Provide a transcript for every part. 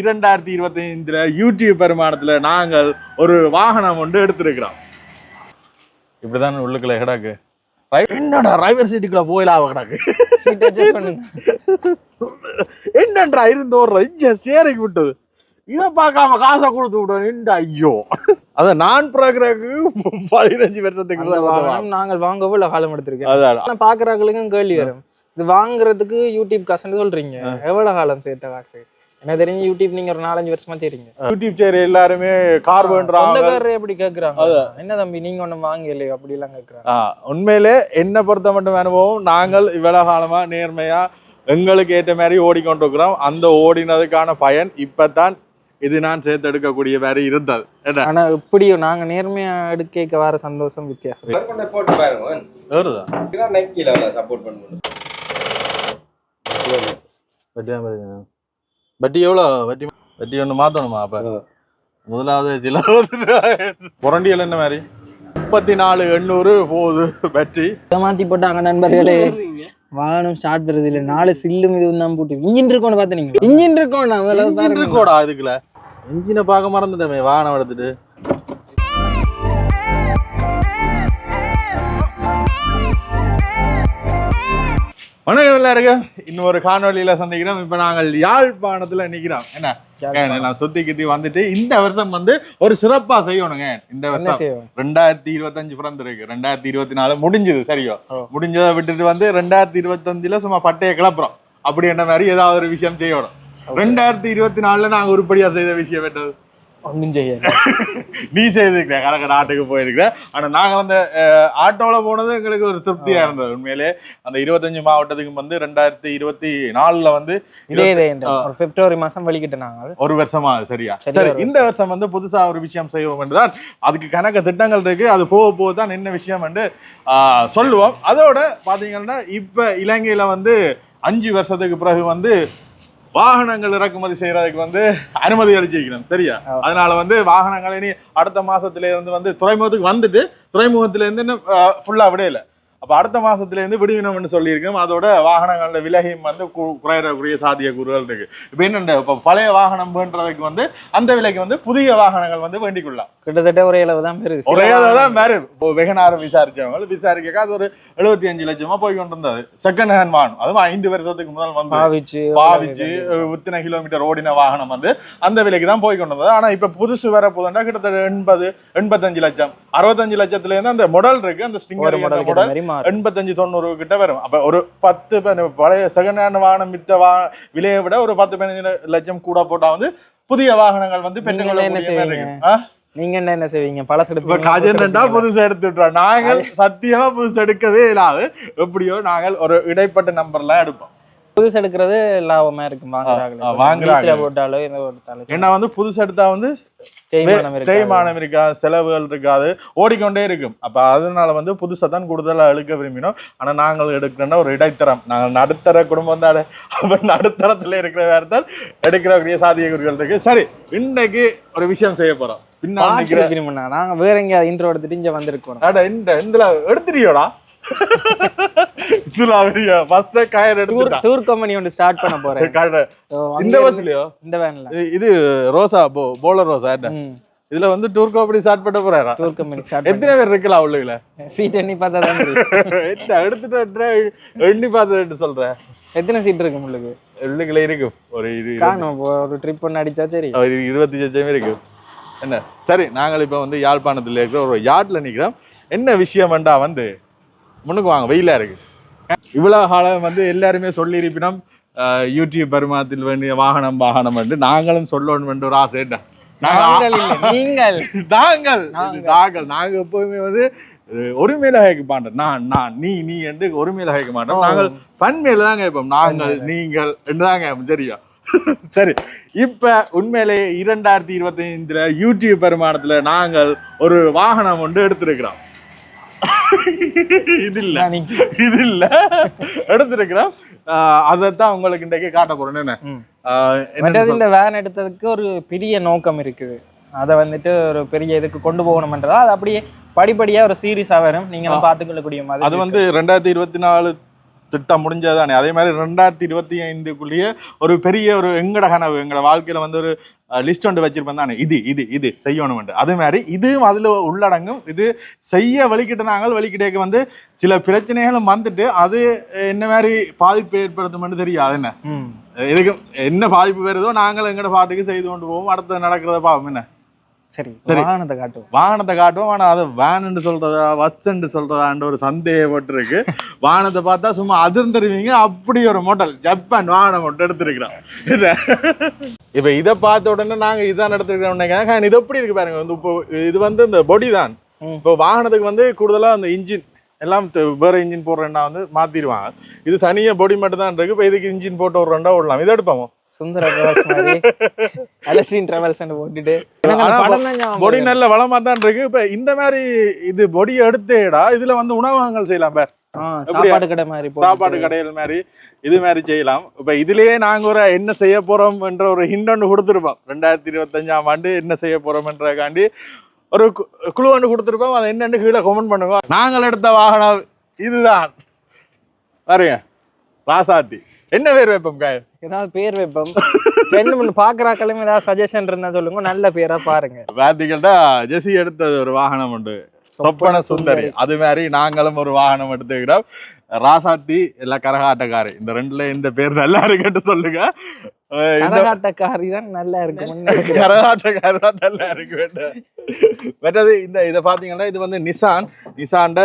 இரண்டாயிரத்தி இருபத்தி ஐந்துல யூடியூப் பெருமானத்துல நாங்கள் ஒரு வாகனம் ஒன்று எடுத்திருக்கிறோம். இப்படிதான் உள்ளுக்குள்ள கிடக்கு? என்னடா டிரைவர் சீட்டுக்குள்ள போயிலாவ கிடக்கு? என்னன்றா இருந்து ஒரு இஞ்ச ஸ்டேரிங் விட்டது. இதை பார்க்காம காசை கொடுத்து விடுவேன் இந்த ஐயோ. அத நான் பிறகுறதுக்கு பதினஞ்சு வருஷத்துக்கு நாங்கள் வாங்கவோ இல்லை காலம் எடுத்திருக்கேன். அதான். ஆனா பாக்குறவங்களுக்கும் கேள்வி வரும். இது வாங்குறதுக்கு யூடியூப் காசுன்னு சொல்றீங்க. எவ்வளவு காலம் சேர்த்த காசு? எனக்கு தெரிஞ்சு யூடியூப் நீங்க ஒரு நாலஞ்சு வருஷமா தெரியுங்க யூடியூப் சேர் எல்லாருமே கார் சொந்தக்காரர் எப்படி கேக்குறாங்க என்ன தம்பி நீங்க ஒண்ணு வாங்கலையோ? அப்படி எல்லாம் கேக்குறாங்க உண்மையிலே என்ன பொறுத்த மட்டும் அனுபவம் நாங்கள் இவ்வளவு காலமா நேர்மையா எங்களுக்கு ஏற்ற மாதிரி ஓடிக்கொண்டிருக்கிறோம். அந்த ஓடினதுக்கான பயன் இப்பதான் இது நான் சேர்த்து எடுக்கக்கூடிய இருந்தது. என்ன? ஆனா இப்படி நாங்க நேர்மையா எடுக்க வர சந்தோஷம் வித்தியாசம். போட்டு பாருங்க சப்போர்ட் பண்ணணும் வட்டி எவ்வளோ? வட்டி வட்டி ஒன்று மாற்றணுமா அப்போ? முதலாவது சில புரண்டியல் என்ன மாதிரி? முப்பத்தி நாலு எண்ணூறு போகுது பேட்டரி இதை மாத்தி போட்டாங்க நண்பர்களே. வாகனம் ஸ்டார்ட் பண்ணுறது இல்லை. நாலு சில்லும் இது தான் போட்டு இன்ஜின் இருக்கோன்னு பார்த்து நீங்க. இன்ஜின் இருக்கோம் இன்ஜின் இருக்கோடா இதுக்குள்ள. இன்ஜினை பார்க்க மறந்துட்டேமே வாகனம் எடுத்துட்டு. வணக்கம் எல்லாருக்கும். இன்னொரு காணொளியில சந்திக்கிறோம். இப்ப நாங்கள் யாழ்ப்பாணத்துல நிக்கிறோம். என்ன? நான் சுத்தி கித்தி வந்துட்டு இந்த வருஷம் வந்து ஒரு சிறப்பா செய்யணுங்க. இந்த வருஷம் ரெண்டாயிரத்தி இருபத்தஞ்சு பிறந்திருக்கு. ரெண்டாயிரத்தி இருபத்தி நாலு முடிஞ்சது சரியோ. முடிஞ்சதை விட்டுட்டு வந்து ரெண்டாயிரத்தி இருபத்தஞ்சுல சும்மா பட்டையை கிளப்புறோம். அப்படி என்ன மாதிரி ஏதாவது ஒரு விஷயம் செய்யணும். ரெண்டாயிரத்தி இருபத்தி நாலுல நாங்க உருப்படியா செய்த விஷயம் என்னது? ஒன்றும் செய்யாது. நீ செய்திருக்கிற கணக்கு நாட்டுக்கு போயிருக்கிற ஆனா நாங்க வந்து அஹ், ஆட்டோல போனது எங்களுக்கு ஒரு திருப்தியா இருந்தது. உண்மையிலே அந்த இருபத்தஞ்சு மாவட்டத்துக்கு வந்து ரெண்டாயிரத்தி இருபத்தி நாலுல வந்து. ஒரு பிப்ரவரி மாசம் வலிக்கிட்டு நாங்கள் ஒரு வருஷமா சரியா? சரி இந்த வருஷம் வந்து புதுசா ஒரு விஷயம் செய்வோம் என்றுதான் அதுக்கு கணக்க திட்டங்கள் இருக்கு. அது போக போக தான் என்ன விஷயம் என்று சொல்லுவோம். அதோட பாத்தீங்கன்னா இப்ப இலங்கையில வந்து அஞ்சு வருஷத்துக்கு பிறகு வந்து வாகனங்கள் இறக்குமதி செய்யறதுக்கு வந்து அனுமதி அளிச்சிருக்கணும் சரியா. அதனால வந்து வாகனங்கள் இனி அடுத்த மாசத்துல இருந்து வந்து துறைமுகத்துக்கு வந்துட்டு துறைமுகத்துல இருந்து இன்னும் ஃபுல்லா விடையில அப்ப அடுத்த மாசத்துல இருந்து விடுவினோம்னு சொல்லியிருக்கோம். அதோட வாகனங்களோட விலையும் வந்து கு- குறையறக்கூடிய சாத்திய கூறுகள் இருக்கு. இப்ப என்னண்ட இப்ப பழைய வாகனம் வேண்டதுக்கு வந்து அந்த விலைக்கு வந்து புதிய வாகனங்கள் வந்து வேண்டிக் கொள்ளலாம் கிட்டத்தட்ட ஒரே அளவு தான் பெருசு ஒரே தான் வேறு இப்போ வெகனார விசாரிச்சவங்க விசாரிக்க அது ஒரு எழுபத்தி அஞ்சு லட்சமா போய் கொண்டு இருந்தது செகண்ட் ஹேண்ட் வாகனம். அதுவும் ஐந்து வருஷத்துக்கு முதல் வந்து பாவிச்சு பாவிச்சு இத்தனை கிலோமீட்டர் ஓடின வாகனம் வந்து அந்த விலைக்கு தான் போய் கொண்டு வந்தது ஆனா இப்ப புதுசு வர போதுண்டா கிட்டத்தட்ட எண்பது எண்பத்தஞ்சு லட்சம். அறுபத்தஞ்சு லட்சத்துல இருந்து அந்த மாடல் இருக்கு. அந்த ஸ்டிங்கர் மாடல் எண்பத்தஞ்சு தொண்ணூறு கிட்ட வரும். அப்ப ஒரு பத்து பழைய செகண்ட் ஹேண்ட் வாகனம் வித்த வா விலையை விட ஒரு பத்து பதினஞ்சு லட்சம் கூட போட்டா வந்து புதிய வாகனங்கள் வந்து பெற்றுக்கொள்ள? நீங்க என்ன என்ன செய்வீங்க? பழசு எடுப்பீங்களா? கஜெண்டா புதுசு எடுத்து விட்டுறோம் நாங்கள் சத்தியமா புதுசு எடுக்கவே இல்லாது. எப்படியோ நாங்கள் ஒரு இடைப்பட்ட நம்பர்லாம் எடுப்போம். புதுசு எடுக்கிறது லாபமா இருக்கு வாங்குறாங்க. வாங்குறாங்க. போட்டாலும் ஏன்னா வந்து புதுசு எடுத்தா வந்து தேய்மானம் இருக்கு செலவுகள் இருக்காது ஓடிக்கொண்டே இருக்கும். அப்ப அதனால வந்து புதுசா தான் கூடுதலா எடுக்க விரும்பினோம். ஆனா நாங்கள் எடுக்கிறோம்னா ஒரு இடைத்தரம். நாங்கள் நடுத்தர குடும்பம் தான். அப்ப நடுத்தரத்துல இருக்கிற வேறதால் எடுக்கிறக்கூடிய சாத்தியக்கூறுகள் இருக்கு. சரி இன்னைக்கு ஒரு விஷயம் செய்ய போறோம். பின்னாடி நாங்க வேற எங்கேயாவது இன்ட்ரோ எடுத்துட்டு இங்க வந்திருக்கோம் இந்த இதுல எடுத்துறியோடா கயர் டூர் கம்பெனி ஒன்று ஸ்டார்ட் பண்ண போறேன். இந்த பஸ்லயோ வேன்ல இது- இது ரோசா போ போலர் ரோசா என்ன? இதுல வந்து டூர் கோப்படி ஸ்டார்ட் பண்ண போறாரா? டூர் கம்பெனி ஸ்டார்ட் எத்தனை பேர் இருக்கலாம் உள்ளுல சீட் எண்ணி பார்த்தா தான் தெரியும். என்ன எடுத்துட்டு எண்ணி பார்த்துட்டு சொல்றேன் எத்தனை சீட் இருக்கு உங்களுக்கு? உள்ளுக்குள்ள இருக்கும் ஒரு இரு காணும் ஒரு ட்ரிப் ஒன்று அடிச்சா சரி. ஒரு இருபத்தி லட்சமே இருக்கு. என்ன? சரி நாங்கள் இப்ப வந்து யாழ்ப்பாணத்துல இருக்கிற ஒரு யார்ட்ல நிக்கிறோம். என்ன விஷயம்டா வந்து? முன்னுக்கு வாங்க வெயிலா இருக்கு. இவ்வளவு காலம் வந்து எல்லாருமே சொல்லியிருப்பினோம் யூடியூப் பரிமாணத்தில் வேண்டிய வாகனம் வாகனம் வந்து நாங்களும் சொல்லணும் என்று ஒரு ஆசை என்ன? நாங்கள் நீங்கள். நாங்கள். நாங்கள். நாங்கள். நாங்க எப்பவுமே வந்து ஒருமையில கேட்க மாட்டோம். நான் நான் நீ நீ என்று ஒருமையில கேட்க மாட்டோம் நாங்கள் பன்மையில தான் கேட்போம் நாங்கள் நீங்கள் என்றுதான் கேட்போம் சரியா? சரி. இப்ப உண்மையிலே இரண்டாயிரத்தி இருபத்தி ஐந்துல யூடியூப் பெருமானத்துல நாங்கள் ஒரு வாகனம் ஒன்று எடுத்திருக்கிறோம். இது இல்ல நீங்க- இது இல்ல எடுத்திருக்கிறோம் அதைத்தான் உங்களுக்கு இன்றைக்கு காட்ட போறேன். என்ன? வேன் எடுத்ததுக்கு ஒரு பெரிய நோக்கம் இருக்குது. அதை வந்துட்டு ஒரு பெரிய இதுக்கு கொண்டு போகணும்ன்றதா அது அப்படியே படிப்படியா ஒரு சீரியஸா வரும். நீங்களும் பார்த்துக்கொள்ளக்கூடிய மாதிரி அது வந்து ரெண்டாயிரத்தி இருபத்தி நாலு திட்டம் முடிஞ்சதுதானே? அதே மாதிரி ரெண்டாயிரத்தி இருபத்தி ஐந்துக்குள்ளேயே ஒரு பெரிய ஒரு எங்கட கனவு எங்கட வாழ்க்கையில வந்து ஒரு லிஸ்ட் ஒன்று வச்சிருப்பேன் தானே இது இது இது செய்யணும் அதே மாதிரி இதுவும் அதுல உள்ளடங்கும். இது செய்ய வலிக்கிட்ட நாங்கள் வலிக்கிட்டேக்கு வந்து சில பிரச்சனைகளும் வந்துட்டு அது என்ன மாதிரி பாதிப்பு ஏற்படுத்தும்னு தெரியாது. என்ன? இதுக்கு என்ன பாதிப்பு வருதோ நாங்கள் எங்கட பாட்டுக்கு செய்து கொண்டு போவோம். அடுத்து நடக்கிறத பாவம் என்ன? சரி சரி. வாகனத்தை காட்டுவோம். வாகனத்தை காட்டுவோம். ஆனா அது வேனுன்னு சொல்றதா பஸ்ன்னு சொல்றதான்ற ஒரு சந்தேகப்பட்டிருக்கு. வாகனத்தை பார்த்தா சும்மா அதிர்ந்துருவீங்க. அப்படி ஒரு மாடல் ஜப்பான் வாகனம் மட்டும் எடுத்திருக்கிறோம்? இப்ப இதை பார்த்த உடனே நாங்க இதான் எடுத்துருக்கோம் இது எப்படி இருக்கு பாருங்க. வந்து இப்போ இது வந்து இந்த பொடி தான். இப்போ வாகனத்துக்கு வந்து கூடுதலா அந்த இன்ஜின் எல்லாம் வேற இன்ஜின் போடுறேன்னா வந்து மாத்திடுவாங்க. இது தனியா பொடி மட்டும் தான் இருக்கு. இப்போ இதுக்கு இன்ஜின் போட்டு விடுறேன்டா விடலாம் இதை எடுப்போம்? சுந்தர டிராவல்ஸ் மாதிரி அலஸ்டின் டிராவல்ஸ் போட்டுட்டு. பொடி. நல்ல வளமா தான் இருக்கு. இப்ப இந்த மாதிரி இது பொடி எடுத்தேடா இதுல வந்து உணவகங்கள் செய்யலாம் பார்? சாப்பாடு கடை மாதிரி. சாப்பாடு கடைகள் மாதிரி இது மாதிரி செய்யலாம். இப்ப இதுலயே நாங்க ஒரு என்ன செய்ய போறோம் என்ற ஒரு ஹிண்ட் ஒன்று கொடுத்துருப்போம். ரெண்டாயிரத்தி இருபத்தஞ்சாம் ஆண்டு என்ன செய்ய போறோம்ன்றக்காண்டி ஒரு கு- குழு ஒன்று கொடுத்துருப்போம். அதை என்னன்னு கீழே கமெண்ட் பண்ணுங்க. நாங்கள் எடுத்த வாகனம் இதுதான். பாருங்க. ராசாத்தி. என்ன பேர் வைப்போம் காய்? ஏதாவது பேர் வைப்போம். ரெண்டு மூணு பாக்குறாக்களும் ஏதாவது சஜஷன் இருந்தா சொல்லுங்க. நல்ல பேரா பாருங்க. பாத்தீங்கன்னா ஜெசி எடுத்தது ஒரு வாகனம் உண்டு. சொப்பன சுந்தரி. அது மாதிரி நாங்களும் ஒரு வாகனம் எடுத்துக்கிறோம். ராசாத்தி இல்ல கரகாட்டக்காரி. இந்த ரெண்டுல இந்த பேர் நல்லா இருக்குன்னு சொல்லுங்க. கரகாட்டக்காரி தான் நல்லா நினைக்கிறேன். கரகாட்டக்காரி தான் நல்லா இருக்கு. மற்றது இந்த இதை பாத்தீங்கன்னா இது வந்து நிசான். நிசான்ட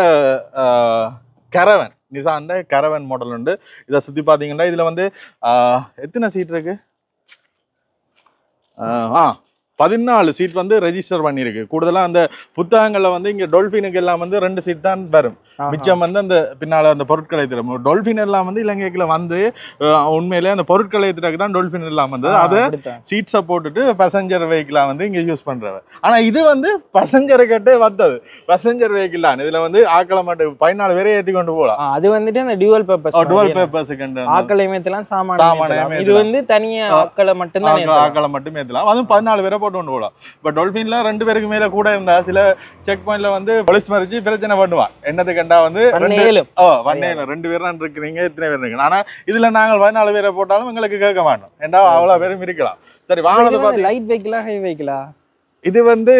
கரவன். நிசான்ட கரவன் மாடல் உண்டு. இதை சுற்றி பார்த்தீங்கன்னா இதில் வந்து எத்தனை சீட் இருக்கு? ஆ பதினாலு சீட் வந்து ரெஜிஸ்டர் பண்ணியிருக்கு கூடுதலா அந்த புத்தகங்கள்ல வந்து இங்க டொல்பினுக்கு எல்லாம் வந்து ரெண்டு சீட் தான் வரும். மிச்சம் வந்து அந்த பின்னால அந்த பொருட்களை தரும் டொல்பின் எல்லாம் வந்து இலங்கைக்குள்ள வந்து உண்மையிலே அந்த பொருட்களை ஏத்துறதுக்கு தான் டொல்பின் எல்லாம் வந்து அது. சீட்ஸை போட்டுட்டு பேசஞ்சர் வெஹிக்கிளா வந்து இங்க யூஸ் பண்றவ ஆனா இது வந்து பேசஞ்சர் கட்டே வந்தது பேசஞ்சர் வெஹிக்கிள் தான் இதுல வந்து ஆக்களை மட்டும் பதினாலு பேரை ஏத்தி கொண்டு போகலாம் அது வந்துட்டு அந்த டியூவல் பர்பஸ் டுவெல் பேப்பர்ஸ் கண்டு ஆக்களை ஏத்தலாம் சாமான. இது. வந்து தனியா ஆ, ஆக்களை ஏத்தலாம். ஆக்களை மட்டும் ஏத்தலாம் அதுவும் பதினாலு பேரை போட்டு கொண்டு போகலாம் இப்ப டொல்பின்ல ரெண்டு பேருக்கு மேல கூட இருந்தா சில செக் பாயிண்ட்ல வந்து போலீஸ் மறிச்சு பிரச்சனை பண்ணுவான். என்னது கண்டா வந்து. ஓ வண்டையில ரெண்டு பேர் தான் இருக்கிறீங்க இத்தனை பேர் இருக்கு ஆனா இதுல நாங்கள் பதினாலு பேரை போட்டாலும் எங்களுக்கு கேட்க மாட்டோம். ஏண்டா அவ்வளவு பேரும் இருக்கலாம். சரி பாத்தீங்க லைட் வெஹிக்கிளா ஹை வெஹிக்கிளா இது வந்து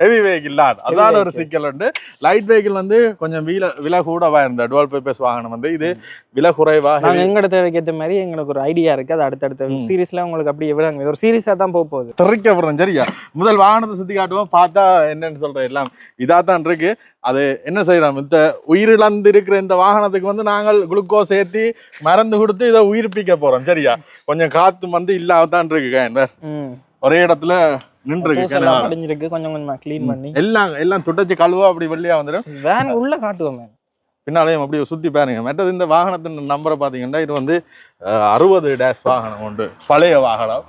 ஹெவி வெஹிக்கிள் தான். அதான் ஒரு. சிக்கல் உண்டு. லைட் வெஹிக்கிள் வந்து கொஞ்சம் வில விலை கூடவா இருந்த? டுவெல் பேப்பர்ஸ் வாகனம் வந்து. இது விலை குறைவா. எங்கட தேவைக்கு ஏத்த மாதிரி எங்களுக்கு ஒரு ஐடியா இருக்கு. அது அடுத்தடுத்த. சீரிஸ்ல உங்களுக்கு அப்படி எவ்வளவு ஒரு சீரிஸா தான் போக போகுது. தெறிக்கப்படுறோம் சரியா? முதல் வாகனத்தை சுத்தி காட்டுவோம். பார்த்தா என்னன்னு சொல்றேன் எல்லாம் இதா தான் இருக்கு. அது என்ன செய்யலாம்? இந்த உயிரிழந்து இருக்கிற இந்த வாகனத்துக்கு வந்து நாங்கள் குளுக்கோஸ் ஏத்தி மருந்து கொடுத்து இதை உயிர்ப்பிக்க போறோம் சரியா? கொஞ்சம் காத்து வந்து இல்லாம தான் இருக்கு. ஒரே இடத்துல நின்று. படிஞ்சிருக்கு கொஞ்சம் கொஞ்சமா க்ளீன் பண்ணி. எல்லாம் எல்லாம் துடைச்சு கழுவா அப்படி வெள்ளையா வந்துடும். வேன் உள்ள காட்டுவோமே பின்னாலேயும் அப்படி சுத்தி பாருங்க. மற்றது இந்த வாகனத்தின் நம்பரை பாத்தீங்கன்னா இது வந்து அறுபது டேஷ் வாகனம் உண்டு. பழைய வாகனம்.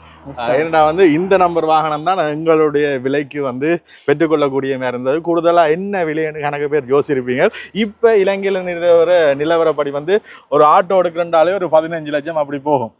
ஏன்னா வந்து இந்த நம்பர் வாகனம் தான் எங்களுடைய விலைக்கு வந்து பெற்றுக்கொள்ளக்கூடிய மாதிரி இருந்தது. கூடுதலா என்ன விலைன்னு கணக்கு பேர் யோசிச்சிருப்பீங்க. இப்ப இலங்கையில நிலவர நிலவரப்படி வந்து ஒரு ஆட்டோ எடுக்கிறண்டாலே ஒரு பதினஞ்சு லட்சம் அப்படி போகும்.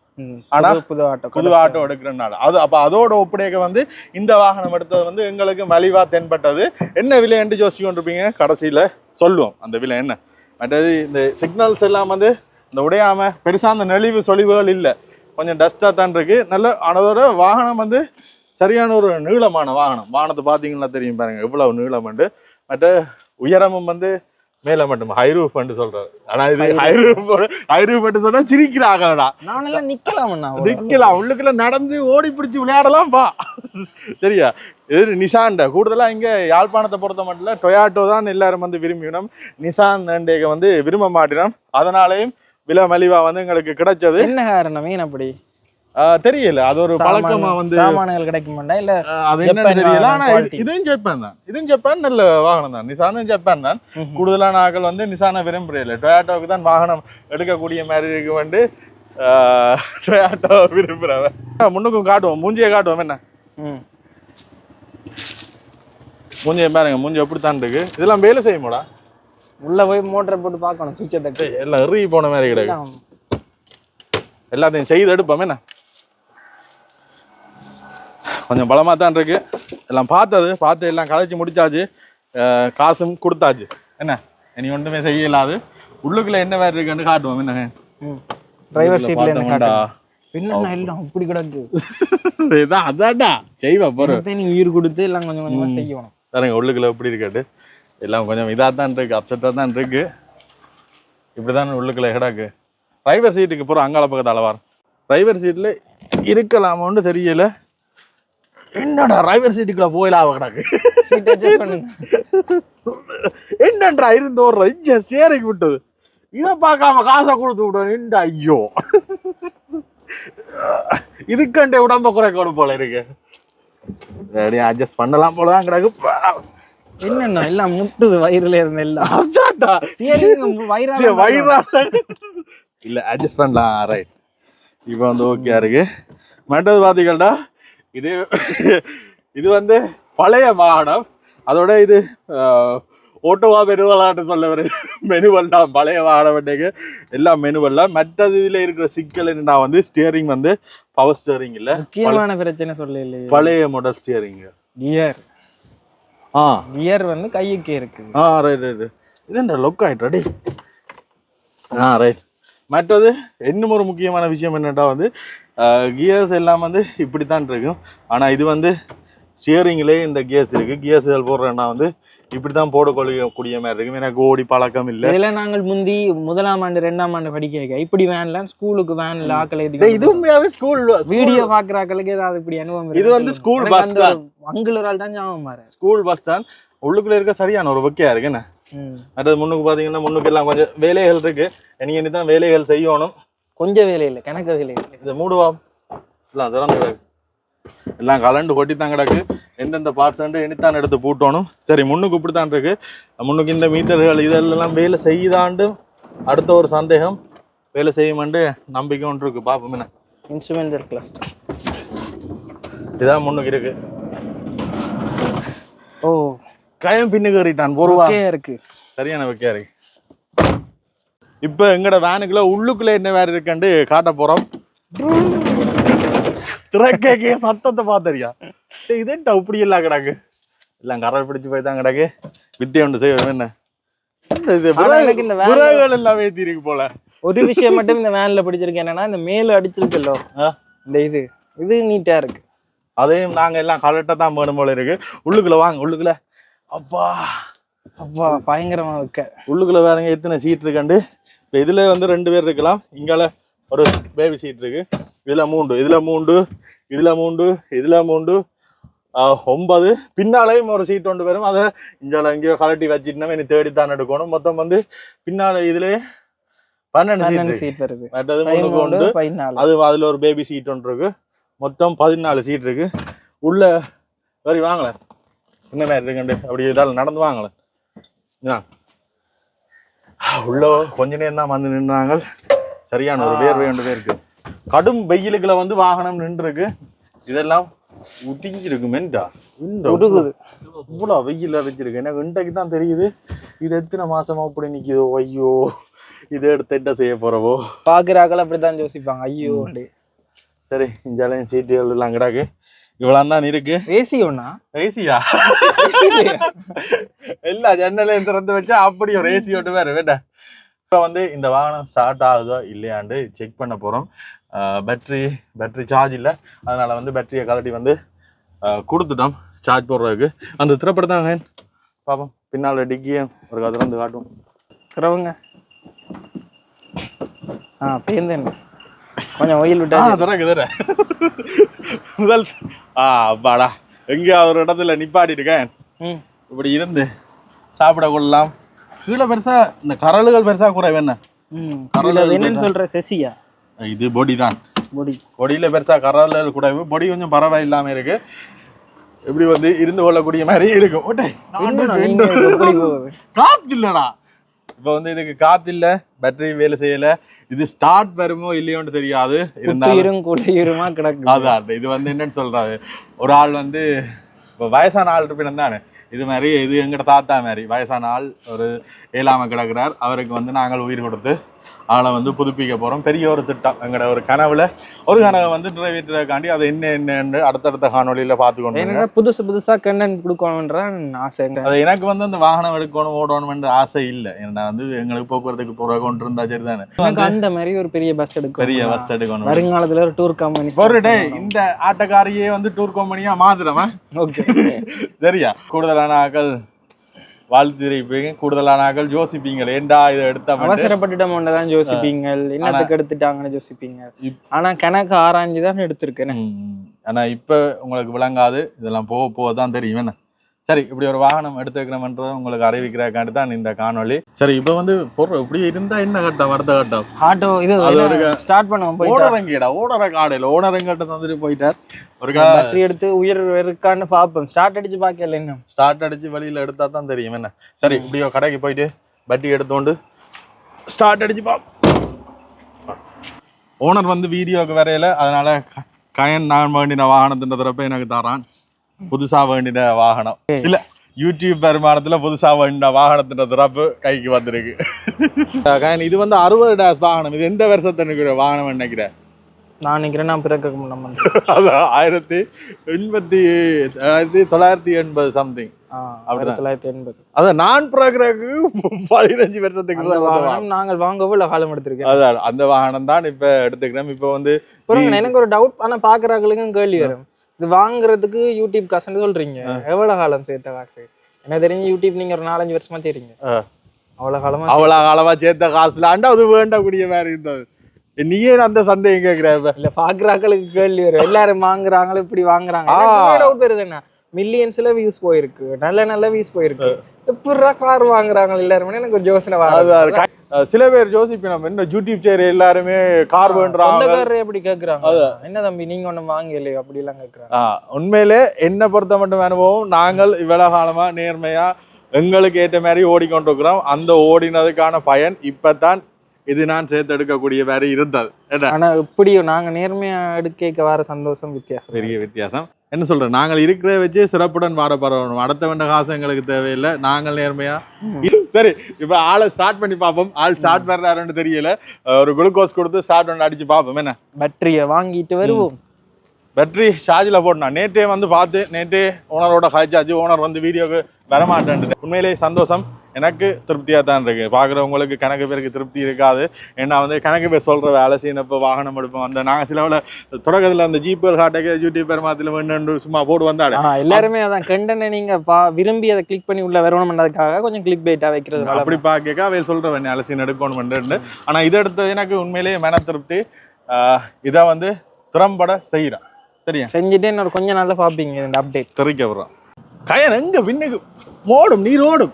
ஆனா, புது- ஆட்டோ புது ஆட்டோ எடுக்கிறனால அது அப்ப அதோட ஒப்படைக்க வந்து இந்த வாகனம் எடுத்தது வந்து எங்களுக்கு மலிவா தென்பட்டது. என்ன விலை என்று யோசிச்சு கொண்டிருப்பீங்க? கடைசியில சொல்லுவோம். அந்த விலை என்ன? மற்றது இந்த சிக்னல்ஸ் எல்லாம் வந்து இந்த உடையாம பெருசா அந்த நெளிவு சொலிவுகள் இல்லை. கொஞ்சம் டஸ்டா தான் இருக்கு. நல்ல அதோட வாகனம் வந்து சரியான ஒரு நீளமான வாகனம். வாகனத்தை பார்த்தீங்கன்னா தெரியும் பாருங்க எவ்வளவு நீளம் மற்ற உயரமும் வந்து மேல மட்டும். ஹைரூஃப் சொல்றாரு. ஆனா இது ஹைரூஃப் ஹைரூஃப் சொன்னா சிரிக்கிறாங்கடா. நானெல்லாம் நிக்கலாம்ண்ணா நிக்கலாம். உள்ளுக்குள்ள நடந்து ஓடி பிடிச்சு விளையாடலாம் பா சரியா? இது நிசான்ட கூடுதலா இங்க யாழ்ப்பாணத்தை பொறுத்த மட்டும் இல்ல டொயாட்டோ தான் எல்லாரும் வந்து விரும்பினோம். நிசான் வந்து விரும்ப மாட்டினோம் அதனாலேயும் விலை மலிவா வந்து எங்களுக்கு கிடைச்சது. என்ன காரணம்? ஏன் அப்படி. தெரியல. அது ஒரு பழக்கமா வந்து சாமான்கள் கிடைக்க மாட்டா இல்ல அது என்னன்னு ஜப்பான் தெரியல. ஆனா. இதுவும் ஜப்பான் தான். இதுவும் ஜப்பான் நல்ல வாகனம் தான். நிசானும் ஜப்பான் தான். கூடுதலான ஆட்கள் வந்து நிசானை விரும்புறதில்ல டொயாட்டோவுக்கு தான் வாகனம் எடுக்கக்கூடிய மாதிரி இருக்கு வந்து டொயாட்டோ விரும்புறவன். முன்னுக்கும் காட்டுவோம். மூஞ்சியை காட்டுவோம். என்ன. மூஞ்சியை பாருங்க. மூஞ்சி எப்படித்தான் இருக்கு. இதெல்லாம் வேலை செய்யுமாடா? உள்ள போய் மோட்டரை போட்டு பார்க்கணும். சுவிட்சை தட்டி. எல்லாம் எறி போன மாதிரி எல்லாம். எல்லாத்தையும் செய்து எடுப்போம். என்ன? கொஞ்சம் பலமா தான் இருக்கு. எல்லாம் பார்த்தது பார்த்து எல்லாம் கதைச்சு முடிச்சாச்சு. அஹ் காசும் கொடுத்தாச்சு. என்ன? இனி ஒன்றுமே செய்யலாது உள்ளுக்குள்ள என்ன மாதிரி இருக்குன்னு காட்டுவோம். என்ன? டிரைவர் சீட்ல இருந்து என்ன எல்லாம் இப்படி கிடக்கு. இதான் அதான்டா. செய்வா இதை நீ உயிர் கொடுத்து எல்லாம் கொஞ்சம் கொஞ்சமா செய்யணும். பாருங்க உள்ளுக்குள்ள எப்படி இருக்காட்டு எல்லாம் கொஞ்சம் இதாக தான் இருக்கு அப்செட்டாக தான் இருக்கு. இப்படிதான் உள்ளுக்குள்ள ஹெடாக்கு டிரைவர் சீட்டுக்கு போகிற அங்காள பக்கத்து அளவார் டிரைவர் சீட்டில் இருக்கலாமோன்னு தெரியல. என்னடா டிரைவர் சீட்டுக்குள்ள போயிலாம் கிடக்கு? என்னன்றா இருந்து ஒரு இஞ்ச ஸ்டேரிங் விட்டது. இதை பார்க்காம காசை கொடுத்து விட்டோம். நின்று ஐயோ. இதுக்கண்டே உடம்ப குறைக்கணும் போல இருக்கு. அட்ஜஸ்ட் பண்ணலாம் போல தான் கிடக்கு. என்னண்ணா எல்லாம் முட்டுது வயிறுல இருந்து எல்லாம். வயிறா இல்ல அட்ஜஸ்ட் பண்ணலாம். ரைட் இப்போ வந்து ஓகே இருக்கு. மற்றது பாத்தீங்கள்டா? இது இது வந்து பழைய வாகனம். அதோட இது ஓட்டோவா மெனுவலான்னு சொல்ல வர மெனுவல்லாம் பழைய வாகனம் வண்டிக்கு எல்லாம் மெனுவல்லாம் மற்றது இதுல இருக்கிற சிக்கல் என்னன்னா வந்து ஸ்டியரிங் வந்து பவர் ஸ்டியரிங் இல்ல. முக்கியமான பிரச்சனை சொல்ல இல்லையே பழைய மாடல் ஸ்டியரிங் கியர் ஆ. கியர் வந்து கையுக்கே இருக்கு ஆ ரைட் ரைட் இது என்ன லொக் ஆயிட்டு ஆ ரைட் மற்றது இன்னும் ஒரு முக்கியமான விஷயம் என்னட்டா வந்து கியர்ஸ் எல்லாம் வந்து இப்படி தான் இருக்கும். ஆனால் இது வந்து ஸ்டியரிங்லேயே இந்த கியர்ஸ் இருக்கு. கியர்ஸ்கள் போடுறேன்னா வந்து இப்படி தான் போடக்கூடிய மாதிரி இருக்கும். எனக்கு ஓடி பழக்கம் இல்லை. இதுல நாங்கள் முந்தி முதலாம் ஆண்டு ரெண்டாம் ஆண்டு படிக்க இப்படி வேன்ல ஸ்கூலுக்கு வேன்ல ஆக்களை இது உண்மையாவே ஸ்கூல் வீடியோ பாக்குற ஆக்களுக்கு ஏதாவது இப்படி அனுபவம் இது வந்து school எனக்கு bus அந்த ஒரு ஆள் தான் ஞாபகம் ஸ்கூல் பஸ் தான். உள்ளுக்குள்ள இருக்க சரியான ஒரு வெக்கையா இருக்கு அடுத்தது முன்னுக்கு பார்த்தீங்கன்னா முன்னுக்கு எல்லாம் கொஞ்சம் வேலைகள் இருக்கு. நீங்க இனி தான் வேலைகள் செய்யணும். கொஞ்சம் வேலை இல்லை கணக்கு வேலை இல்லை. இதை மூடுவா? எல்லாம் திறந்து கிடக்கு. எல்லாம் கலண்டு கொட்டி தான் கிடக்கு. எந்தெந்த பார்ட்ஸ் வந்து இனித்தான் எடுத்து பூட்டணும். சரி முன்னுக்கு இப்படி தான் இருக்கு. முன்னுக்கு இந்த மீட்டர்கள் இதெல்லாம் வேலை செய்யுதாண்டு அடுத்த ஒரு சந்தேகம் வேலை செய்யுமாண்டு நம்பிக்கை ஒன்று இருக்கு. பார்ப்போம் என்ன? இன்ஸ்ட்ருமெண்டல் கிளஸ்டர் இதான் முன்னுக்கு இருக்கு. ஓ. கயம் பின்னுக்கு ஏறிட்டான் பொருவா இருக்கு. சரியான வைக்கியா இருக்கு. இப்போ எங்கட வேனுக்குள்ள உள்ளுக்குள்ள என்ன வேற இருக்குன்னு காட்ட போறோம். திறக்கே சத்தத்தை பாத்தறியா இதேன்டா இப்படி எல்லாம் கிடக்கு? எல்லாம் கரை பிடிச்சு போய் தான் கிடக்கு. வித்தியை ஒன்று செய்வோம் என்ன? இந்த எல்லாம் ஏத்தி இருக்கு போல. ஒரு விஷயம் மட்டும் இந்த வேன்ல பிடிச்சிருக்கு என்னன்னா இந்த மேல அடிச்சிருக்கല്ലോ ஆ. இந்த இது. இது நீட்டா இருக்கு. அதையும் நாங்க எல்லாம் கலட்ட தான் வேணும் போல இருக்கு. உள்ளுக்குள்ள வாங்க உள்ளுக்குள்ள. அப்பா அப்பா பயங்கரமா வைக்க. உள்ளுக்குள்ள வேறங்க எத்தனை சீட் இருக்காண்டு. இப்போ இதுல வந்து ரெண்டு பேர் இருக்கலாம். இங்கால ஒரு பேபி சீட் இருக்கு. இதுல மூண்டு இதுல மூண்டு இதுல மூண்டு இதுல மூண்டு ஒன்பது. பின்னாலையும் ஒரு சீட் ஒன்று வரும் அதை இங்கால எங்கேயோ கலட்டி வச்சிட்டு இனி தேடி தான் எடுக்கணும். மொத்தம் வந்து பின்னால இதுல பன்னெண்டு சீட் இருக்கு. வருது. மற்றது உண்டு. பதினாலு. அது அதுல ஒரு பேபி சீட் ஒன்று இருக்கு. மொத்தம் பதினாலு சீட் இருக்கு. உள்ள சரி வாங்கல என்ன மாதிரி இருக்குண்டு அப்படி இதால் நடந்து வாங்கல இதான். உள்ள கொஞ்ச நேரம் தான் வந்து நின்றாங்க சரியான ஒரு வேர்வை ஒன்று இருக்கு கடும் வெயிலுக்குள்ள வந்து வாகனம் நின்று இருக்கு இதெல்லாம் உட்டிஞ்சிருக்கு மென்டா உருகுது இவ்வளோ வெயில் அரைச்சிருக்கு எனக்கு இன்றைக்கு தான் தெரியுது. இது எத்தனை மாசமா அப்படி நிக்குதோ? ஐயோ. இதை எடுத்து என்ன செய்ய போறவோ? பாக்குறாக்கள் அப்படித்தான் யோசிப்பாங்க. ஐயோ சரி இஞ்சாலையும் சீட்டுகள் எல்லாம் கிடாக்கு. இவ்வளோ தான் இருக்கு. ஏசி ஒண்ணா ஏசியா எல்லா ஜன்னலையும் திறந்து வச்சா அப்படி ஒரு ஏசி ஒட்டு வேற வேண்ட. இப்போ வந்து இந்த வாகனம் ஸ்டார்ட் ஆகுதோ இல்லையாண்டு செக் பண்ண போகிறோம் பேட்டரி பேட்டரி சார்ஜ் இல்லை. அதனால வந்து பேட்டரியை கலட்டி வந்து கொடுத்துட்டோம். சார்ஜ் போடுறதுக்கு. அந்த திரைப்படத்தாங்க பாப்போம். பின்னால் டிக்கியை ஒரு கதை வந்து காட்டும். திறவுங்க. ஆ பேந்தேன் கொஞ்சம் ஒயில் விட்டா தரக்கு தர முதல் ஆ அப்பாடா. எங்க ஒரு இடத்துல நிப்பாட்டி இருக்கேன். இப்படி இருந்து சாப்பிட கொள்ளலாம். கீழே பெருசா இந்த கரலுகள் பெருசா குறைவு என்ன ம். கரல இதுல என்னன்னு சொல்ற செசியா? இது பொடி தான் பொடி. பொடியில பெருசா கரலுகள் குறைவு. பொடி கொஞ்சம் பரவாயில்லாம இருக்கு. இப்படி வந்து இருந்து கொள்ளக்கூடிய மாதிரி இருக்கும். எப்படி காத்து இல்லடா. இப்போ வந்து இதுக்கு காத்து இல்ல பேட்டரி வேலை செய்யல. இது ஸ்டார்ட் வருமோ இல்லையோன்னு தெரியாது. இருந்தாலும் குடையுருமா கிடக்கு. அதான் இது வந்து என்னன்னு சொல்றாரு. ஒரு ஆள் வந்து இப்போ வயசான ஆள் இருப்பிடம் தானே. இது மாதிரி இது எங்கட தாத்தா மாதிரி. வயசான ஆள் ஒரு ஏழாம கிடக்குறார். அவருக்கு வந்து நாங்கள் உயிர் கொடுத்து ஆளை வந்து புதுப்பிக்க போறோம். பெரிய ஒரு திட்டம் எங்களோட ஒரு கனவுல ஒரு கனவை வந்து நிறைவேற்றுறதுக்காண்டி அதை என்ன என்னன்னு அடுத்தடுத்த காணொளியில பார்த்து கொண்டு ஏன்னா புதுசு புதுசா கண்டென்ட் கொடுக்கணுன்ற ஆசை அது எனக்கு வந்து அந்த வாகனம் எடுக்கணும் ஓடணும்ன்ற ஆசை இல்லை. ஏன்னா வந்து எங்களுக்கு போக்குவரத்துக்கு போற கொண்டு இருந்தா சரிதானே. எனக்கு அந்த மாதிரி ஒரு பெரிய பஸ் எடுக்கும் பெரிய பஸ் எடுக்கணும். வருங்காலத்துல ஒரு டூர் கம்பெனி ஒரு டே இந்த ஆட்டக்காரியே வந்து டூர் கம்பெனியா மாத்துறமா ஓகே சரியா? கூடுதலான ஆக்கள் வாழ்த்து தெரிவிப்பீங்க கூடுதலான ஆக்கள் யோசிப்பீங்க ஏண்டா இதை எடுத்தா அவசரப்பட்டுட்டோம் தான் யோசிப்பீங்க என்னத்துக்கு எடுத்துட்டாங்கன்னு யோசிப்பீங்க இப்- ஆனா கணக்கு ஆராய்ஞ்சு தான் எடுத்திருக்கேன் ஆனா இப்ப உங்களுக்கு விளங்காது. இதெல்லாம் போக போக தான் தெரியும். என்ன? சரி இப்படி ஒரு வாகனம் எடுத்து வைக்கணும்ன்றது உங்களுக்கு அறிவிக்கிறக்காண்டி தான் இந்த காணொளி. சரி இப்ப வந்து பொருள் இப்படி இருந்தா என்ன கட்டம் அடுத்த கட்டம் ஆட்டோ இது ஸ்டார்ட் பண்ணுவோம் போயிட்டு? ஓனரங்கடா ஓனர காடையில ஓனரங்கிட்ட தந்துட்டு போயிட்டார். ஒரு பேட்டரி எடுத்து உயர் இருக்கான்னு பாப்போம். ஸ்டார்ட் அடிச்சு பாக்கல இன்னும் ஸ்டார்ட் அடிச்சு வெளியில எடுத்தா தான் தெரியும் என்ன. சரி இப்படியோ கடைக்கு போயிட்டு பட்டி எடுத்தோண்டு ஸ்டார்ட் அடிச்சு பா ஓனர் வந்து வீடியோக்கு வரையில அதனால கயன் நான் வேண்டின வாகனத்தின் தரப்ப எனக்கு தரான். புதுசா வேண்டின வாகனம். இல்ல யூடியூப் வருமானத்துல புதுசா வேண்டின வாகனத்தின் திறப்பு கைக்கு வந்திருக்கு. இது வந்து அறுபது டேஸ் வாகனம். இது எந்த வருஷத்தினுக்கு வாகனம் நினைக்கிறேன் நான் நினைக்கிறேன் நான் பிறக்க நம்ம அது ஆயிரத்தி எண்பத்தி ஆயிரத்தி தொள்ளாயிரத்தி எண்பது சம்திங் அப்படிதான். தொள்ளாயிரத்தி எண்பது. அத நான் பிறகுறதுக்கு பதினஞ்சு வருஷத்துக்கு வாகனம். நாங்கள் வாங்கவோ இல்ல காலம் எடுத்திருக்கேன். அதான் அந்த வாகனம் தான் இப்ப எடுத்துக்கிறோம் இப்ப வந்து எனக்கு ஒரு டவுட் ஆனா பாக்குறாங்களுக்கும் கேள்வி வரும். இது வாங்குறதுக்கு யூடியூப் காசுன்னு சொல்றீங்க. எவ்வளவு காலம் சேர்த்த காசு? எனக்கு தெரிஞ்சு யூடியூப் நீங்க ஒரு நாலஞ்சு வருஷமா தெரியுங்க. அவ்வளவு காலமா அவ்வளவு அளவா சேர்த்த காசுல ஆண்டா அது வேண்டக்கூடிய வேற இருந்தது. நீயே அந்த சந்தேகம் கேக்குற இல்ல பாக்குறாங்களுக்கு கேள்வி வரும். எல்லாரும் வாங்குறாங்களோ இப்படி வாங்குறாங்க. டவுட் வருது என்ன? மில்லியன்ஸ்ல வியூஸ் போயிருக்கு. நல்ல நல்ல வியூஸ் போயிருக்கு. எப்படா கார் வாங்குறாங்க எல்லாருமே எனக்கு ஒரு யோசனை வராது. சில பேர் யோசிப்பினோம் என்ன யூடியூப் சேர் எல்லாருமே கார் சொந்தக்காரரே எப்படி கேக்குறாங்க? என்ன தம்பி நீங்க ஒண்ணும் வாங்கலையே அப்படி எல்லாம் கேக்குறாங்க. ஆ, உண்மையிலே என்னை பொறுத்த மட்டும் அனுபவம் நாங்கள் இவ்வளவு காலமா நேர்மையா எங்களுக்கு ஏற்ற மாதிரி ஓடிக்கொண்டிருக்கிறோம். அந்த ஓடினதுக்கான பயன் இப்பதான் இது நான் சேர்த்து எடுக்கக்கூடிய வேற இருந்தது ஆனா இப்படியும் நாங்க நேர்மையா எடுக்க வர சந்தோஷம் வித்தியாசம். பெரிய வித்தியாசம். என்ன சொல்றேன் நாங்கள் இருக்கிறத வச்சு சிறப்புடன் வார பரவணும். அடுத்த வேண்ட காசு எங்களுக்கு தேவையில்லை. நாங்கள் நேர்மையா சரி இப்ப ஆளை ஸ்டார்ட் பண்ணி பார்ப்போம். ஆள் ஸ்டார்ட் வர்றாருன்னு தெரியல. ஒரு குளுக்கோஸ் கொடுத்து ஸ்டார்ட் ஒன்று அடிச்சு பார்ப்போம். என்ன? பேட்டரிய வாங்கிட்டு வருவோம். பேட்டரி சார்ஜில் போட்டேன் நேற்றே வந்து பார்த்து நேற்றே ஓனரோட காய்ச்சாச்சு ஓனர் வந்து வீடியோக்கு வரமாட்டேன் உண்மையிலேயே சந்தோஷம். எனக்கு திருப்தியாக தான் இருக்கு. பார்க்குறவங்களுக்கு கணக்கு பேருக்கு திருப்தி இருக்காது. ஏன்னா வந்து கணக்கு பேர் சொல்கிற வேலை செய்யணும் வாகனம் எடுப்போம். அந்த நாங்கள் சிலவில் தொடக்கத்தில் அந்த ஜீப்பர் ஹாட்டக்கு யூடியூப் பெருமாத்தில் வேணுன்னு சும்மா போட்டு வந்தாடு எல்லாருமே அதான். கண்டனை நீங்க பா விரும்பி அதை கிளிக் பண்ணி உள்ள வரணும்ன்றதுக்காக கொஞ்சம் கிளிக் பைட்டா வைக்கிறது அப்படி. பார்க்க அவையில் சொல்கிறேன் அலசின் எடுக்கணும் ஆனால் இதை எடுத்தது எனக்கு உண்மையிலேயே மன திருப்தி இதை வந்து திறம்பட செய்கிறேன் சரியா? செஞ்சுட்டு இன்னொரு கொஞ்ச நாள்ல பாப்பீங்க இந்த அப்டேட் தெறிக்க விடுறான் கயன் எங்க பின்னுக்கு ஓடும் நீர் ஓடும்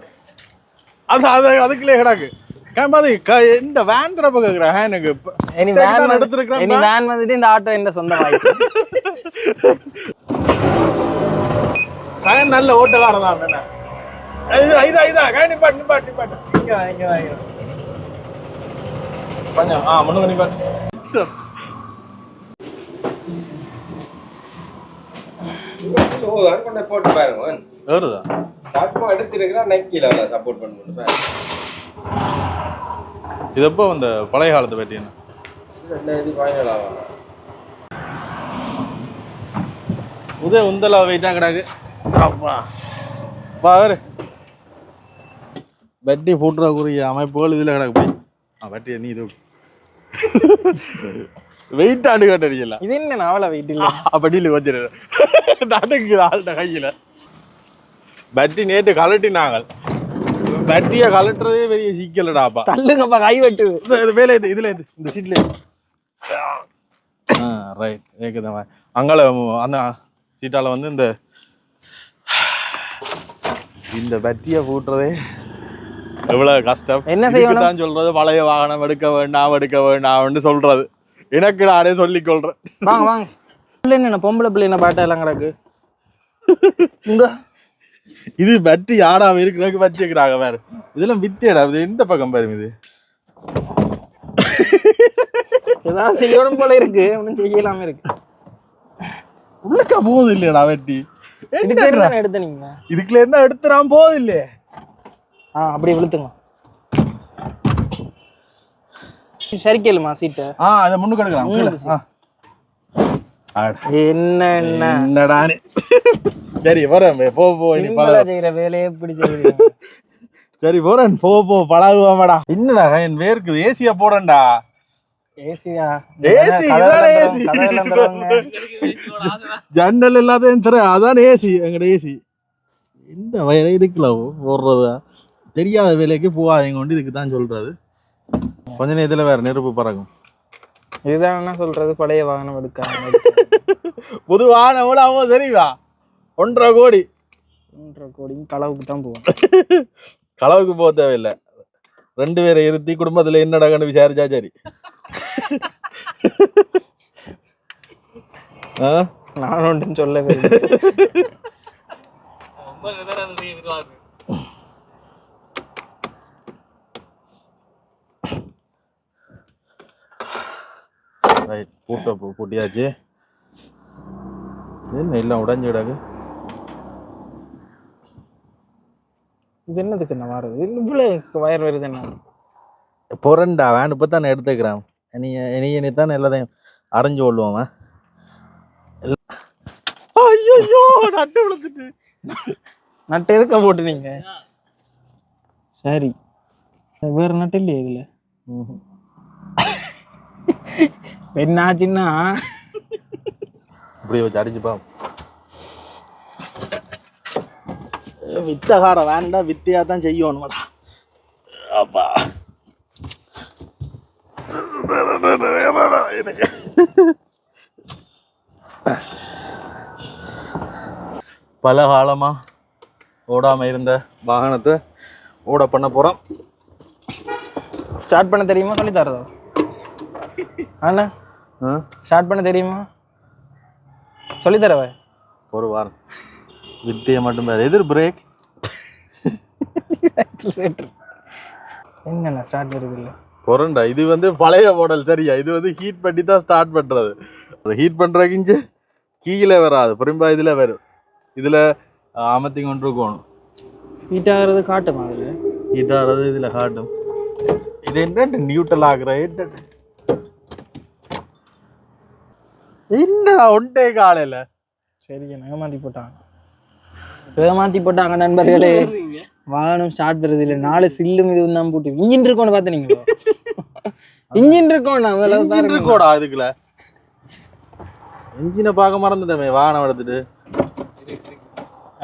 அது அது அதுக்குள்ளே கிடக்கு. கேம்பாது இந்த வேன் திறப்ப கேட்குறேன் எனக்கு இனி வேன் எடுத்திருக்கிறேன் இனி வேன் வந்துட்டு இந்த ஆட்டோ என்ன சொந்தமாயிட்டு கயன் நல்ல ஓட்டக்காரன் தான் என்ன? இது இதா இதா கயன் நிப்பாட்டு நிப்பாட்டு நிப்பாட்டு. இங்க தான், இங்க தான், இங்க தான். கொஞ்சம் ஆ முன்னுக்கு நிப்பாட்டு ஓதான் கொண்டு போட்டு பாருங்க வருதா எடுத்திருக்கிறா நைக்கில சப்போர்ட் பண்ணி பாருங்க இது எப்போ அந்த பழைய காலத்தை பற்றி என்ன? ரெண்டாயிரத்தி உதய உந்தலா வெயிட்டாக கிடக்கு. அப்பா. பாரு வட்டி போட்டுறக்குரிய அமைப்புகள் இதில் கிடக்கு. போய். ஆ வட்டியை நீ இது வெயிட் ஆண்டு கட்டடிக்கல இது என்ன நாவல வெயிட் இல்ல? அப்படியில் வச்சிரு நடக்குது ஆள்கிட்ட கையில. வட்டி நேற்று கலட்டினாங்க வட்டியை கலட்டுறதே பெரிய சிக்கலடாப்பா தள்ளுங்கப்பா கை வெட்டுது இது- வேலை இது இதுல இது இந்த சீட்ல ரைட் ஏக்குதா அங்கால அந்த சீட்டால வந்து இந்த இந்த பட்டியை பூட்டுறதே எவ்வளவு கஷ்டம். என்ன செய்யணும்? சொல்றது பழைய வாகனம் எடுக்க வேண்டாம் எடுக்க வேண்டாம்னு சொல்றது. எனக்கு நானே சொல்லிக் கொள்றேன் வாங்க வாங்க. பிள்ளை என்ன பொம்பளை பிள்ளை என்ன பாட்டா எல்லாம் கிடக்கு? இங்க இது பட்டி யாரா இருக்கிறதுக்கு வச்சுக்கிறாங்க வேற இதெல்லாம் வித்தியடா இது எந்த பக்கம் பாருங்க இது? ஏதாவது செய்யணும் போல இருக்கு ஒன்றும் செய்யலாம இருக்கு. உள்ளக்க போகுது இல்லையடா வெட்டி. எடுத்த நீங்க இதுக்குள்ள இருந்தா எடுத்துறான் போகுது இல்லையே? ஆ அப்படியே விழுத்துங்க. சரிக்கலுமா சீட்டை ஆ அதை முன்னுக்கு எடுக்கலாம் என்ன என்ன என்னடா நீ? சரி போறேன் போ போ செய்யற வேலையை செய்யறீங்க சரி போறேன் போ போ பழகுவாமடா. என்னடா என் வேர்க்குது ஏசியா ஏசி ஜன்னல் எல்லாத்தையும் தர அதான் ஏசி எங்கட ஏசி எந்த வயலை இருக்குல்ல போடுறதா? தெரியாத வேலைக்கு போகாதீங்க கொண்டு இதுக்கு தான் சொல்றது. கொஞ்ச நேரத்துல வேற நெருப்பு பறக்கும். இதுதான் என்ன சொல்றது? பழைய வாகனம் எடுக்காம பொதுவான எவ்வளோ தெரியுவா ஒன்றரை கோடி. ஒன்றரை கோடியும் களவுக்கு தான் போவோம். களவுக்கு போக தேவையில்லை. ரெண்டு பேரை இருத்தி குடும்பத்துல என்னடா கண்டு விசாரிச்சா சரி. ஆ? நான் ஒன்றும் சொல்லவே ரைட் பூட்ட பூட்டியாச்சு. என்ன எல்லாம் உடஞ்சு கிடக்கு இது என்னதுக்கு என்ன மாறுது? இவ்வளவு வயர் வருது என்ன? பொறண்டா வேன் இப்போ தானே எடுத்துக்கிறேன். நீ நீ நீ தானே எல்லாத்தையும் அரைஞ்சு கொள்வோமா ஐயோ நட்டு விழுந்துட்டு. நட்டு எதுக்க போட்டு நீங்க சரி. வேற நட்டு இல்லையா இதுல? என்ன ஆச்சுன்னா இப்படி வச்சு அடிச்சுப்பா வித்தகார வேண்டா வித்தியா தான் செய்யணுமாடா. அப்பா. பல காலமா ஓடாம இருந்த வாகனத்தை ஓட பண்ண போறோம். ஸ்டார்ட் பண்ண தெரியுமா? சொல்லி தரதோ? அண்ணா. ஸ்டார்ட் பண்ண தெரியுமா? சொல்லி தரவ. ஒரு வாரம். வித்தியை மட்டும் எதிர் பிரேக் என்னண்ணா ஸ்டார்ட் வருது இல்லை? பொறண்டா இது வந்து பழைய மாடல் சரியா? இது வந்து ஹீட் பண்ணி தான் ஸ்டார்ட் பண்றது. ஹீட் பண்றதுக்கு கீழே வராது. பெரும்பா இதுல வரும். இதுல அமர்த்தி கொண்டு இருக்கணும். ஹீட் ஆகிறது காட்டுமா ஹீட் ஆகிறது இதுல காட்டும். இது என்ன நியூட்ரல் ஆகுற? என்ன என்னடா ஒன்றே காலையில? சரி ஏமாத்தி போட்டாங்க. ஏமாத்தி போட்டாங்க நண்பர்களே. வாகனம் ஸ்டார்ட் வருது இல்லை நாலு சில்லும் இது தான் போட்டு இன்ஜின் இருக்கோன்னு பார்த்து நீங்க இன்ஜின் இன்ஜின் பாருங்க. இருக்கோடா இதுக்குள்ள இன்ஜினை பார்க்க மறந்துட்டமே வாகனம் எடுத்துட்டு.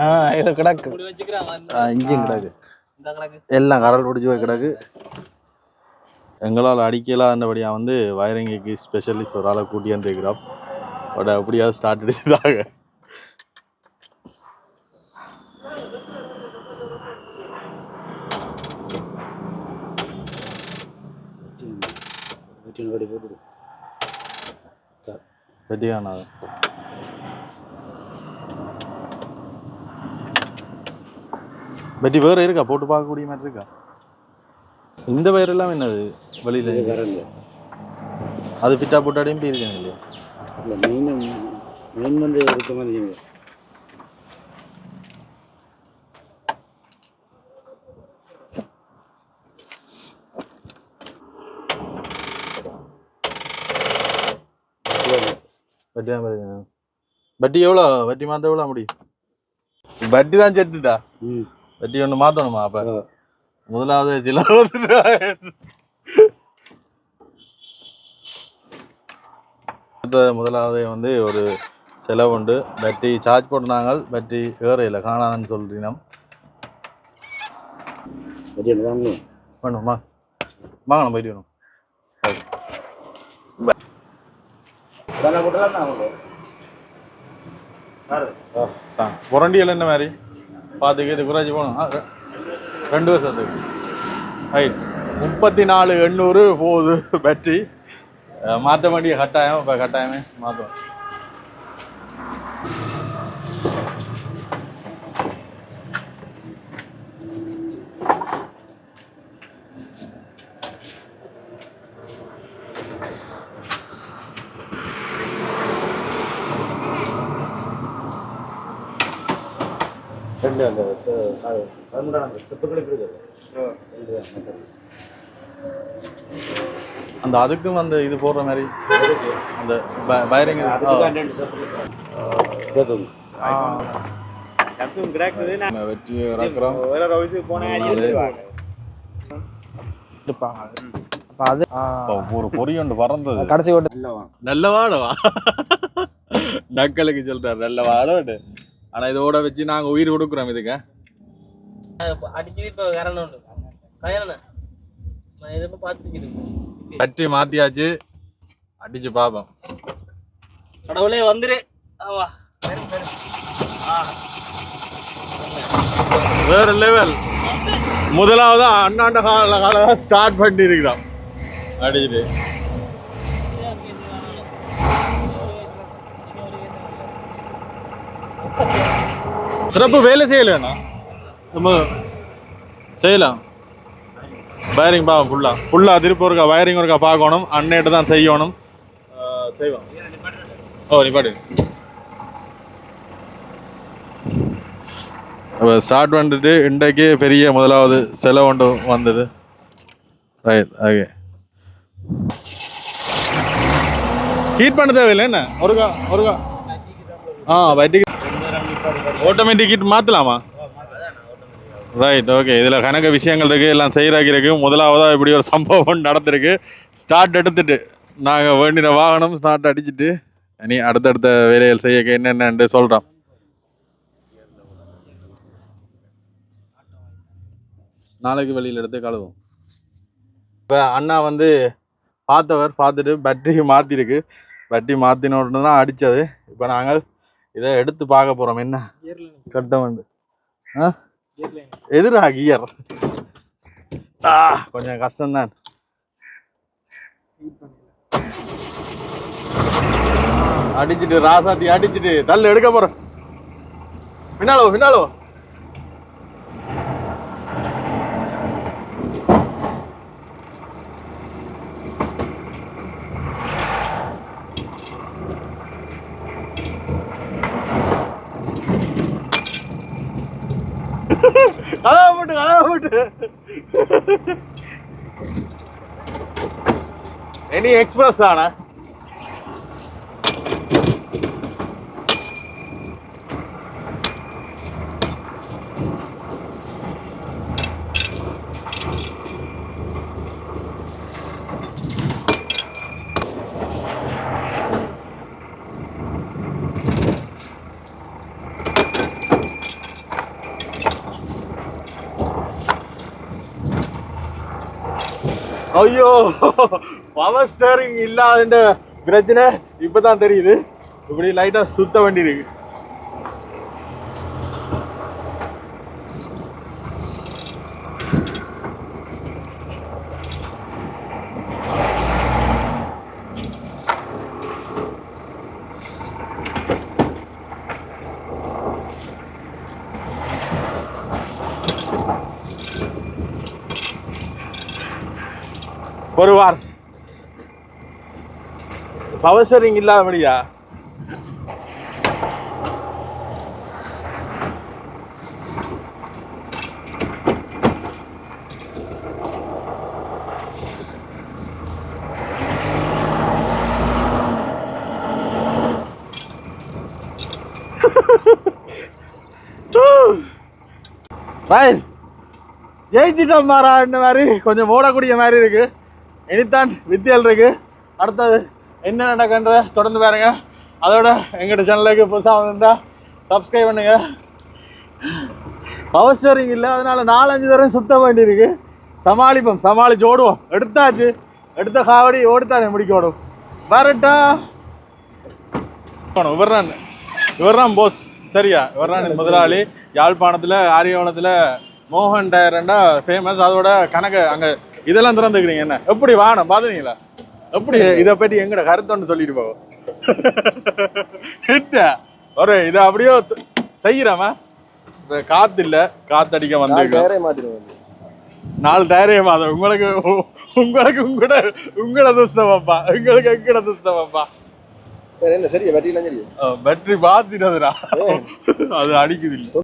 ஆ இது கிடக்கு. இன்ஜின் கிடக்கு. எல்லாம் கரல் பிடிச்சி போய் கிடக்கு. எங்களால் அடிக்கலாண்டபடியாக வந்து வயரிங்குக்கு ஸ்பெஷலிஸ்ட் ஒரு ஆளை கூட்டியாந்து இருக்கிறோம் பட் அப்படியாவது ஸ்டார்ட் அடிச்சதாக வெட்டியானது வெட்டி வேறு இருக்கா? போட்டு பார்க்கக்கூடிய மாதிரி இருக்கா? இந்த வயர் எல்லாம் என்னது? வெளியில அது ஃபிட்டா போட்டாடையும் போயிருக்காங்க இல்லையா? மெயின் வந்து இருக்க மாதிரி வட்டி எவ்வளோ? வட்டி மாற்ற எவ்வளோ முடியும் வட்டி தான் செட்டுட்டா வட்டி ஒன்று மாற்றணுமா அப்போ. முதலாவது சில முதலாவது வந்து ஒரு செலவு உண்டு பேட்டரி சார்ஜ் போட்டுனாங்க பேட்டரி ஏறையில் காணாதுன்னு சொல்றீங்க. வெட்டி வாங்க. வேணுமா வாங்க நம்ம போயிட்டு வேணும் புரண்டியல் என்ன மாதிரி? பார்த்துக்கு இது குறைச்சி போகணும். ரெண்டு வருஷத்துக்கு. ரைட் முப்பத்தி நாலு எண்ணூறு போகுது பேட்டரி மாற்ற வேண்டிய கட்டாயம் இப்போ கட்டாயமே மாற்றுவோம் ரெண்டு அந்த செப்புகளுக்கு இருக்குது ரெண்டு அந்த அதுக்கும் அந்த இது போடுற மாதிரி அந்த வயரிங் வெற்றி இறக்குறோம். அது ஒரு பொறி ஒன்று பறந்தது. கடைசி ஓட்டு. நல்ல வாடவா நக்கலுக்கு சொல்றாரு நல்ல வாடோடு ஆனா இதோட வச்சு நாங்க உயிர் கொடுக்குறோம் இதுக்கு. அடிச்சு இப்ப கரணம் உண்டு கயரணம் நான் இதை பார்த்துக்கிட்டு கட்டி மாத்தியாச்சு. அடிச்சு பாப்போம். கடவுளே வந்துரு. வேற லெவல் முதலாவது அண்ணாண்ட கால கால ஸ்டார்ட் பண்ணி இருக்கிறோம் அடிச்சுட்டு. சிறப்பு வேலை செய்யலைண்ணா நம்ம செய்யலாம். வயரிங் பார்ப்போம் ஃபுல்லாக ஃபுல்லாக திருப்பி ஒருக்கா வயரிங் ஒருக்கா பார்க்கணும். அன்னைட்டு தான் செய்யணும். செய்வோம். ஓ நிப்பாடு ஸ்டார்ட் பண்ணிட்டு இன்றைக்கு பெரிய முதலாவது செலவு ஒன்று வந்தது. ரைட் ஓகே ஹீட் பண்ண தேவையில்லை என்ன? ஒருக்கா ஒருக்கா. ஆ வட்டிக்கு ஆட்டோமேட்டிக் ஹீட் மாற்றலாமா ரைட் ஓகே இதில் கணக்கு விஷயங்கள் இருக்குது எல்லாம் செய்கிறாக்கி இருக்கு. முதலாவதாக இப்படி ஒரு சம்பவம் நடந்திருக்கு. ஸ்டார்ட் எடுத்துட்டு நாங்கள் வேண்டின வாகனம் ஸ்டார்ட் அடிச்சிட்டு இனி அடுத்தடுத்த வேலைகள் செய்ய என்னென்னு சொல்கிறோம் நாளைக்கு வெளியில் எடுத்து கழுவும் இப்போ அண்ணா வந்து பார்த்தவர் பார்த்துட்டு பேட்டரி மாற்றிருக்கு பேட்டரி மாற்றின உடனே தான் அடித்தது இப்போ நாங்கள் இதை எடுத்து பார்க்க போகிறோம் என்ன? கட்ட வந்து. ஆ? எதிரா கியர். கொஞ்சம் கஷ்டம்தான். அடிச்சிட்டு ராசாத்தி அடிச்சிட்டு தள்ளு எடுக்க போறோம் பின்னாலோ பின்னாலோ. போட்டு கதவை போட்டு ஐயோ பவர் ஸ்டேரிங் இல்லாத பிரச்சனை இப்பதான் தெரியுது. இப்படி லைட்டாக சுத்த வேண்டி இருக்குது ஒரு வார் பவர் ஸ்டேரிங் இல்லாதபடியா ரைட் ஜெயிச்சிட்டோம் மாறா இந்த மாதிரி. கொஞ்சம் ஓடக்கூடிய மாதிரி இருக்கு. இனித்தான் வித்தியல் இருக்கு. அடுத்தது என்ன நடக்கின்றத தொடர்ந்து பாருங்க. அதோட எங்களோட சேனலுக்கு புதுசாக வந்திருந்தா சப்ஸ்கிரைப் பண்ணுங்க. அவசரம் இல்லை அதனால நாலஞ்சு தரம் சுத்த வேண்டியிருக்கு சமாளிப்போம் சமாளிச்சு ஓடுவோம். எடுத்தாச்சு. எடுத்த காவடி ஓடுத்தானே முடிக்க ஓடும். வரட்டா. இவர்தான். இவர்தான் போஸ் சரியா? இவர்தான் முதலாளி. யாழ்ப்பாணத்தில் ஆரியவனத்தில் மோகன் டயரண்டா ஃபேமஸ் அதோட கணக்கு அங்கே இதெல்லாம் திறந்துக்கிறீங்க என்ன? எப்படி வானம் பார்த்துனீங்களா எப்படி இதை பற்றி எங்கட கருத்தொன்னு சொல்லிட்டு போவோம். ஒரு இதை அப்படியோ இப்போ காத்து இல்லை காத்தடிக்க வந்து. நாலு டயரே மாதம் உங்களுக்கு உங்களுக்கு உங்களோட உங்களோட துஷ்டமாப்பா. எங்களுக்கு எங்கட துஷ்டமாப்பா? என்ன சரியா? பேட்டரி மாத்தினதுடா. அது அடிக்குது இல்லை.